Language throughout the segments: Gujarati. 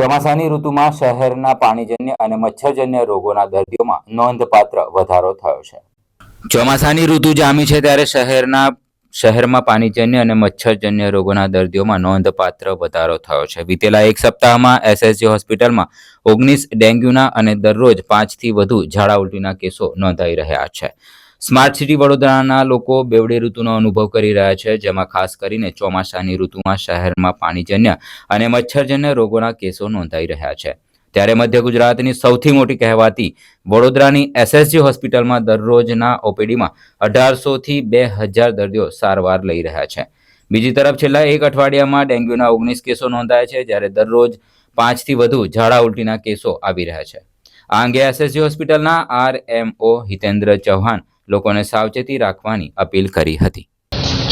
ચોમાસાની ઋતુમાં શહેરના પાણીજન્ય અને મચ્છરજન્ય રોગોના દર્દીઓમાં નોંધપાત્ર વધારો થયો છે. ચોમાસાની ઋતુ જામી છે ત્યારે શહેરના, શહેરમાં પાણીજન્ય અને મચ્છરજન્ય રોગોના દર્દીઓમાં નોંધપાત્ર વધારો થયો છે. વિતેલા એક સપ્તાહમાં એસએસજી હોસ્પિટલમાં ઓગણીસ ડેન્ગ્યુના અને દરરોજ પાંચથી વધુ ઝાડા ઉલટીના કેસો નોંધાઈ રહ્યા છે. સ્માર્ટ સિટી વડોદરાના લોકો બેવડી ઋતુનો અનુભવ કરી રહ્યા છે, જેમાં ખાસ કરીને ચોમાસાની ઋતુમાં શહેરમાં પાણીજન્ય અને મચ્છરજન્ય રોગોના કેસો નોંધાઈ રહ્યા છે. ત્યારે મધ્ય ગુજરાતની સૌથી મોટી કહેવાતી વડોદરાની એસએસજી હોસ્પિટલમાં દરરોજના ઓપીડીમાં અઢારસોથી બે હજાર દર્દીઓ સારવાર લઈ રહ્યા છે. બીજી તરફ છેલ્લા એક અઠવાડિયામાં ડેન્ગ્યુના ઓગણીસ કેસો નોંધાયા છે, જ્યારે દરરોજ પાંચથી વધુ ઝાડા ઉલટીના કેસો આવી રહ્યા છે. આ અંગે એસએસજી હોસ્પિટલના આરએમઓ હિતેન્દ્ર ચૌહાણ લોકોને સાવચેતી રાખવાની અપીલ કરી હતી.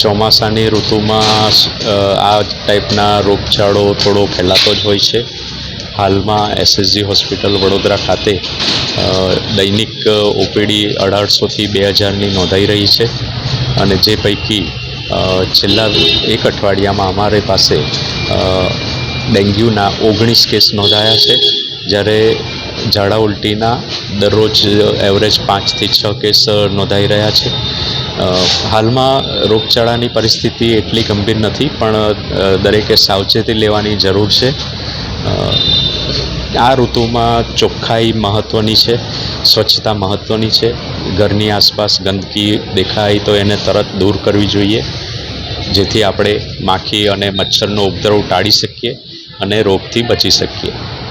ચોમાસાની ઋતુમાં આ ટાઈપના રોગચાળો થોડો ફેલાતો જ હોય છે. હાલમાં એસએસજી હોસ્પિટલ વડોદરા ખાતે દૈનિક ઓપીડી અઢારસોથી બે હજારની નોંધાઈ રહી છે. અને જે પૈકી છેલ્લા એક અઠવાડિયામાં અમારી પાસે ડેન્ગ્યુના ઓગણીસ કેસ નોંધાયા છે. જ્યારે ઝાડા ઉલટીના દરરોજ એવરેજ પાંચથી છ કેસ નોંધાઈ રહ્યા છે. હાલમાં રોગચાળાની પરિસ્થિતિ એટલી ગંભીર નથી, પણ દરેકે સાવચેતી લેવાની જરૂર છે. આ ઋતુમાં ચોખ્ખાઈ મહત્ત્વની છે, સ્વચ્છતા મહત્ત્વની છે. ઘરની આસપાસ ગંદકી દેખાય તો એને તરત દૂર કરવી જોઈએ, જેથી આપણે માખી અને મચ્છરનો ઉપદ્રવ ટાળી શકીએ અને રોગથી બચી શકીએ.